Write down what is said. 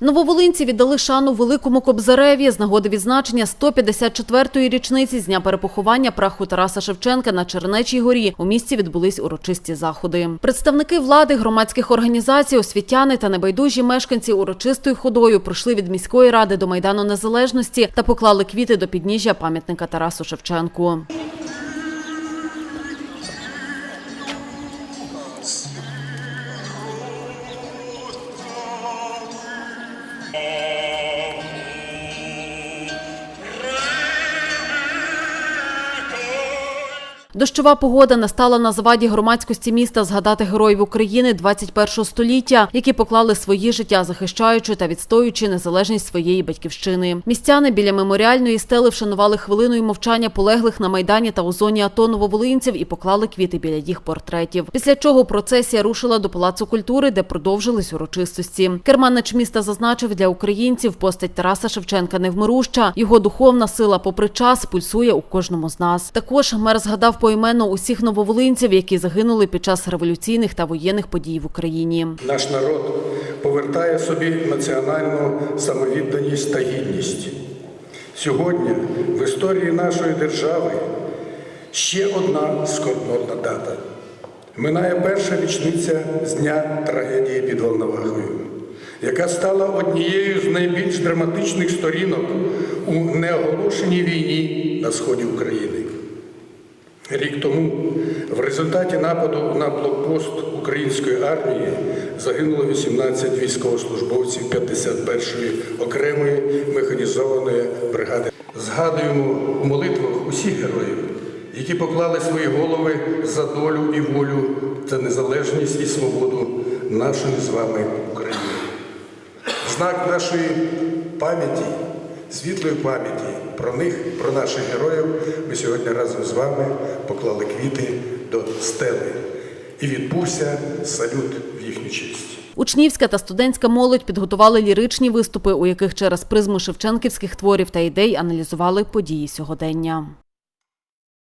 Нововолинці віддали шану великому Кобзареві з нагоди відзначення 154-ї річниці з дня перепоховання праху Тараса Шевченка на Чернечій горі. У місті відбулись урочисті заходи. Представники влади, громадських організацій, освітяни та небайдужі мешканці урочистою ходою пройшли від міської ради до майдану незалежності та поклали квіти до підніжжя пам'ятника Тарасу Шевченку. Yeah. Дощова погода настала на заваді громадськості міста згадати героїв України 21 століття, які поклали свої життя, захищаючи та відстоюючи незалежність своєї батьківщини. Містяни біля меморіальної стели вшанували хвилиною мовчання полеглих на майдані та у зоні АТО нововолинців і поклали квіти біля їх портретів. Після чого процесія рушила до палацу культури, де продовжились урочистості. Керманич міста зазначив, для українців постать Тараса Шевченка невмируща. Його духовна сила, попри час, пульсує у кожному з нас. Також мер згадав поіменно усіх нововолинців, які загинули під час революційних та воєнних подій в Україні. Наш народ повертає собі національну самовідданість та гідність. Сьогодні в історії нашої держави ще одна скорботна дата. Минає перша річниця з дня трагедії під Волновахою, яка стала однією з найбільш драматичних сторінок у неоголошеній війні на сході України. Рік тому в результаті нападу на блокпост української армії загинуло 18 військовослужбовців 51-ї окремої механізованої бригади. Згадуємо у молитвах усіх героїв, які поклали свої голови за долю і волю та незалежність і свободу нашої з вами України. Знак нашої пам'яті, світлої пам'яті про них, про наших героїв, ми сьогодні разом з вами поклали квіти до стели. І відбувся салют в їхню честь. Учнівська та студентська молодь підготували ліричні виступи, у яких через призму шевченківських творів та ідей аналізували події сьогодення.